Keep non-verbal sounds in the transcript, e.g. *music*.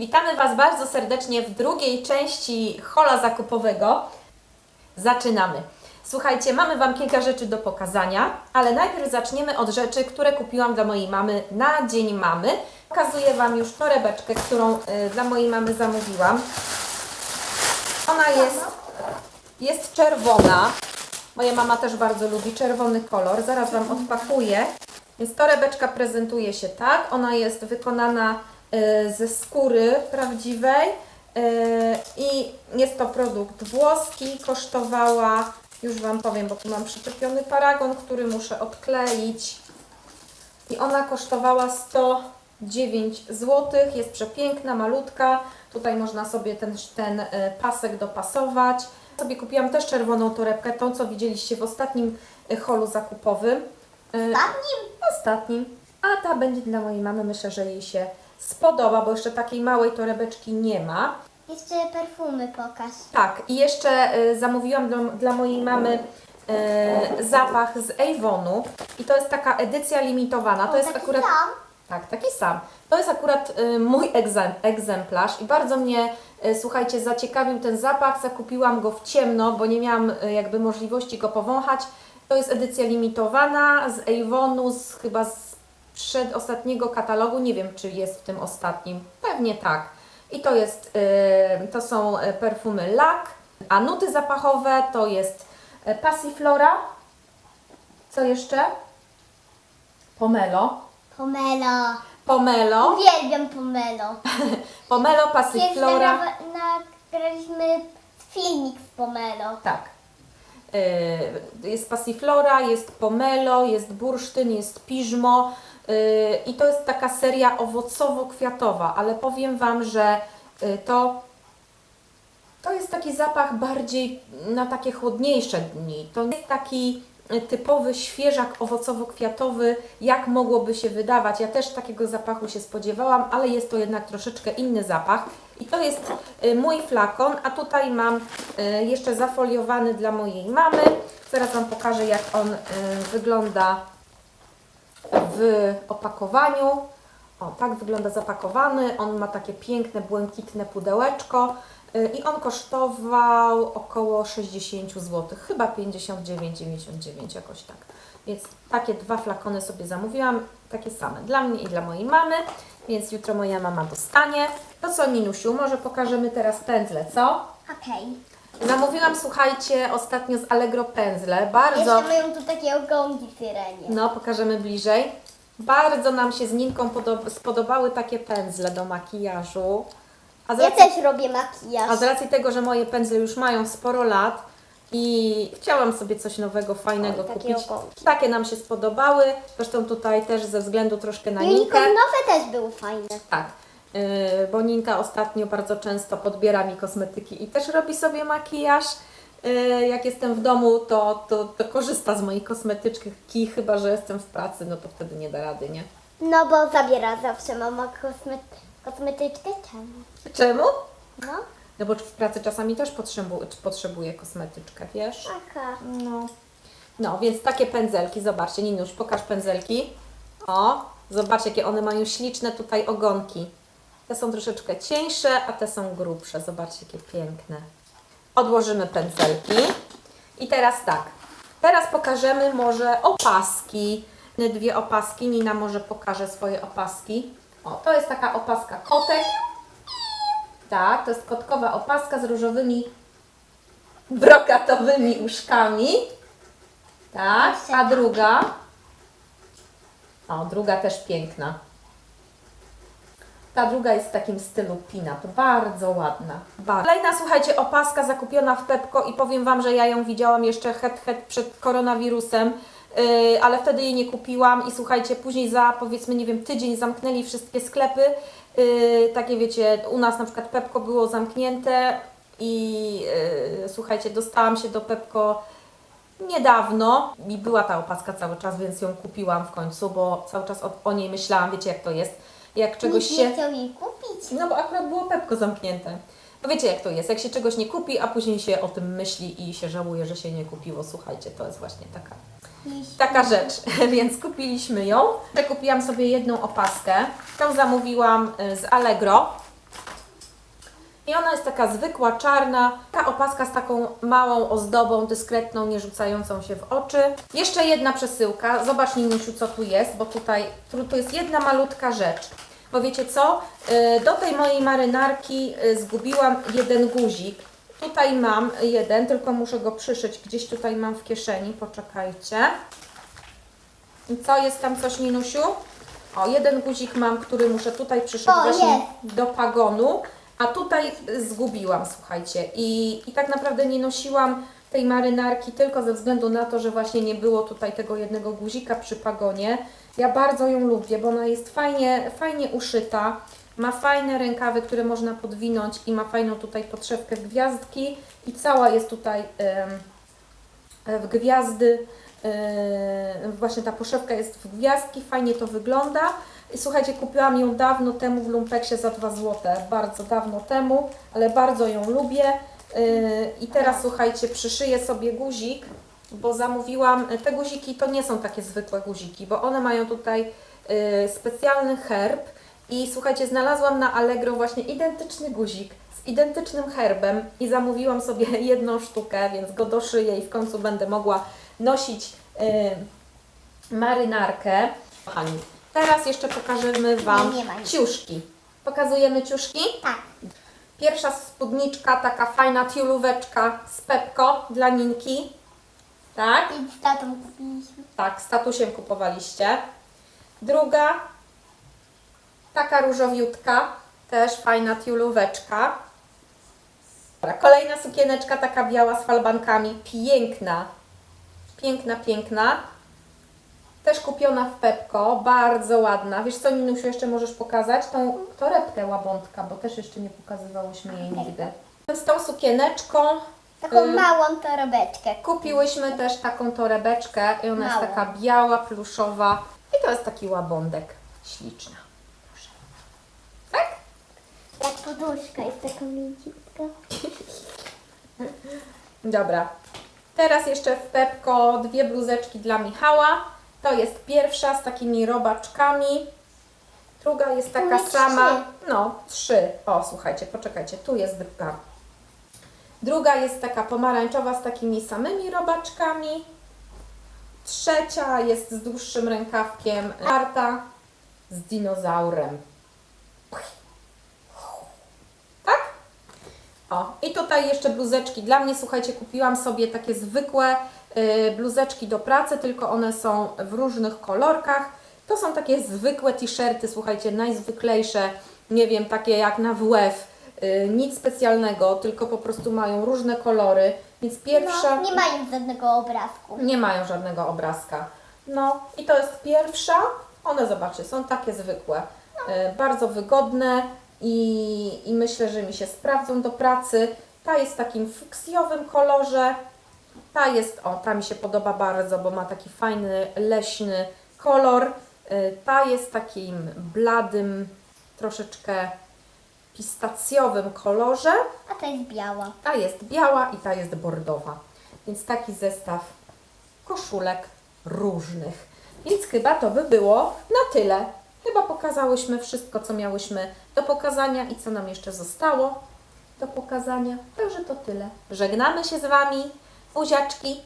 Witamy Was bardzo serdecznie w drugiej części hola zakupowego. Zaczynamy. Słuchajcie, mamy Wam kilka rzeczy do pokazania, ale najpierw zaczniemy od rzeczy, które kupiłam dla mojej mamy na Dzień Mamy. Pokazuję Wam już torebeczkę, którą y, dla mojej mamy zamówiłam. Ona jest, jest czerwona. Moja mama też bardzo lubi czerwony kolor. Zaraz Wam odpakuję. Więc torebeczka prezentuje się tak. Ona jest wykonana ze skóry prawdziwej y, i jest to produkt włoski. Kosztowała, już Wam powiem, bo tu mam przyczepiony paragon, który muszę odkleić. I ona kosztowała 109 zł. Jest przepiękna, malutka. Tutaj można sobie ten, ten e, pasek dopasować. Sobie kupiłam też czerwoną torebkę, tą co widzieliście w ostatnim e, holu zakupowym. E, Ostatnim? Ostatnim. A ta będzie dla mojej mamy. Myślę, że jej się spodoba, bo jeszcze takiej małej torebeczki nie ma. Jeszcze perfumy pokaż. Tak, i jeszcze y, zamówiłam dla, dla mojej mamy y, zapach z Avonu i to jest taka edycja limitowana. To jest taki akurat sam? tak, taki sam. To jest akurat y, mój egzem, egzemplarz i bardzo mnie, y, słuchajcie, zaciekawił ten zapach. Zakupiłam go w ciemno, bo nie miałam y, jakby możliwości go powąchać. To jest edycja limitowana z Avonu, z, chyba z przedostatniego katalogu. Nie wiem, czy jest w tym ostatnim. Pewnie tak. I to jest, y, to są y, perfumy Lac, a nuty zapachowe to jest y, Passiflora. Co jeszcze? Pomelo. Pomelo. Pomelo. Uwielbiam pomelo. *laughs* Pomelo, Passiflora. nagra- nagraliśmy filmik z pomelo. Tak. Jest Passiflora, jest Pomelo, jest Bursztyn, jest Piżmo i to jest taka seria owocowo-kwiatowa, ale powiem Wam, że y, to, to jest taki zapach bardziej na takie chłodniejsze dni. To nie jest taki y, typowy świeżak owocowo-kwiatowy, jak mogłoby się wydawać. Ja też takiego zapachu się spodziewałam, ale jest to jednak troszeczkę inny zapach. I to jest y, mój flakon, a tutaj mam y, jeszcze zafoliowany dla mojej mamy. Zaraz Wam pokażę, jak on y, wygląda w opakowaniu. O, tak wygląda zapakowany. On ma takie piękne, błękitne pudełeczko y, i on kosztował około 60 zł, chyba 59,99 jakoś tak. Więc takie dwa flakony sobie zamówiłam, takie same dla mnie i dla mojej mamy, więc jutro moja mama dostanie. To co, Ninusiu, może pokażemy teraz pędzle, co? Okej. Zamówiłam, słuchajcie, ostatnio z Allegro pędzle, bardzo... Jeszcze mają tu takie ogonki syrenie. No, pokażemy bliżej. Bardzo nam się z Ninką podob- spodobały takie pędzle do makijażu. A z, Ja racji, też robię makijaż. a z racji tego, że moje pędzle już mają sporo lat i chciałam sobie coś nowego, fajnego takie kupić. Takie nam się spodobały. Zresztą tutaj też ze względu troszkę na Ninkę. Junikonowe też były fajne. Tak, yy, bo Ninka ostatnio bardzo często podbiera mi kosmetyki i też robi sobie makijaż. Yy, Jak jestem w domu, to, to, to korzysta z moich kosmetyczki, chyba że jestem w pracy, no to wtedy nie da rady, nie? No bo zabiera zawsze mama kosmet kosmetyczkę. Czemu? Czemu? No. No bo w pracy czasami też potrzebu potrzebuję kosmetyczkę, wiesz? Aha. No. No, więc takie pędzelki, zobaczcie, Ninuś, pokaż pędzelki. O, zobacz jakie one mają śliczne tutaj ogonki. Te są troszeczkę cieńsze, a te są grubsze. Zobaczcie jakie piękne. Odłożymy pędzelki. I teraz tak, teraz pokażemy może opaski. Dwie opaski, Nina może pokaże swoje opaski. O, to jest taka opaska kotek. Tak, to jest kotkowa opaska z różowymi brokatowymi uszkami. Tak, a druga. O, druga też piękna. Ta druga jest w takim stylu pin-up, bardzo ładna. Bardzo. Kolejna, słuchajcie, opaska zakupiona w Pepko i powiem Wam, że ja ją widziałam jeszcze het, het przed koronawirusem, yy, ale wtedy jej nie kupiłam i słuchajcie, później za powiedzmy, nie wiem, tydzień zamknęli wszystkie sklepy. Yy, takie wiecie, u nas na przykład Pepko było zamknięte i yy, słuchajcie, dostałam się do Pepko niedawno i była ta opaska cały czas, więc ją kupiłam w końcu, bo cały czas o, o niej myślałam, wiecie jak to jest. Jak czegoś Nikt się... nie chciał jej kupić. No bo akurat było Pepko zamknięte. No wiecie jak to jest, jak się czegoś nie kupi, a później się o tym myśli i się żałuje, że się nie kupiło. Słuchajcie, to jest właśnie taka, taka rzecz, *laughs* więc kupiliśmy ją. Kupiłam sobie jedną opaskę, tą zamówiłam y, z Allegro. I ona jest taka zwykła, czarna, ta opaska z taką małą ozdobą, dyskretną, nie rzucającą się w oczy. Jeszcze jedna przesyłka. Zobacz Ninusiu, co tu jest, bo tutaj tu, jest jedna malutka rzecz. Bo wiecie co? Y, Do tej mojej marynarki y, zgubiłam jeden guzik. Tutaj mam jeden, tylko muszę go przyszyć. Gdzieś tutaj mam w kieszeni, poczekajcie. I co, jest tam coś Ninusiu? O, jeden guzik mam, który muszę tutaj przyszyć O, właśnie do pagonu, a tutaj zgubiłam, słuchajcie. I, I tak naprawdę nie nosiłam tej marynarki tylko ze względu na to, że właśnie nie było tutaj tego jednego guzika przy pagonie. Ja bardzo ją lubię, bo ona jest fajnie, fajnie uszyta, ma fajne rękawy, które można podwinąć i ma fajną tutaj podszewkę gwiazdki i cała jest tutaj em, w gwiazdy. Yy, właśnie ta poszewka jest w gwiazdki, fajnie to wygląda. Słuchajcie, kupiłam ją dawno temu w Lumpeksie za 2 zł, bardzo dawno temu, ale bardzo ją lubię. Yy, I teraz słuchajcie, przyszyję sobie guzik, bo zamówiłam, te guziki to nie są takie zwykłe guziki, bo one mają tutaj yy, specjalny herb. I słuchajcie, znalazłam na Allegro właśnie identyczny guzik z identycznym herbem i zamówiłam sobie *laughs* jedną sztukę, więc go doszyję i w końcu będę mogła nosić y, marynarkę. Kochani, teraz jeszcze pokażemy Wam Nie, nie ma nic. ciuszki. Pokazujemy ciuszki? Tak. Pierwsza spódniczka, taka fajna tiulóweczka z Pepko dla Ninki. Tak? I z tatą kupiliśmy. Tak, z tatusiem kupowaliście. Druga, taka różowiutka, też fajna tiulóweczka. Dobra, kolejna sukieneczka, taka biała z falbankami, piękna. Piękna, piękna. Też kupiona w Pepko, bardzo ładna. Wiesz co, Minusiu, jeszcze możesz pokazać? Tą torebkę łabątka, bo też jeszcze nie pokazywałyśmy jej nigdy. Z tą sukieneczką Taką Y. małą torebeczkę. Kupiłyśmy też taką torebeczkę i ona jest taka biała, pluszowa i to jest taki łabądek. Śliczna. Proszę. Tak? Jak poduszka jest taka mięciutka. Dobra. Teraz jeszcze w Pepko dwie bluzeczki dla Michała. To jest pierwsza z takimi robaczkami. Druga jest taka sama. trzy. No, trzy. O, słuchajcie, poczekajcie, tu jest druga. Druga jest taka pomarańczowa z takimi samymi robaczkami. Trzecia jest z dłuższym rękawkiem. Czwarta z dinozaurem. Tak? O, i tutaj jeszcze bluzeczki. Dla mnie, słuchajcie, kupiłam sobie takie zwykłe bluzeczki do pracy, tylko one są w różnych kolorkach. To są takie zwykłe t-shirty, słuchajcie, najzwyklejsze, nie wiem, takie jak na WF. Y, nic specjalnego, tylko po prostu mają różne kolory. Więc pierwsza. No, nie mają żadnego obrazku. Nie mają żadnego obrazka. No i to jest pierwsza. One, zobaczcie, są takie zwykłe. E, bardzo wygodne i, i myślę, że mi się sprawdzą do pracy. Ta jest w takim fuksjowym kolorze. Ta jest, o, ta mi się podoba bardzo, bo ma taki fajny, leśny kolor. E, Ta jest takim bladym, troszeczkę pistacjowym kolorze. A to jest biała. Ta jest biała i ta jest bordowa. Więc taki zestaw koszulek różnych. Więc chyba to by było na tyle. Chyba pokazałyśmy wszystko, co miałyśmy do pokazania i co nam jeszcze zostało do pokazania. Także to tyle. Żegnamy się z Wami. Buziaczki.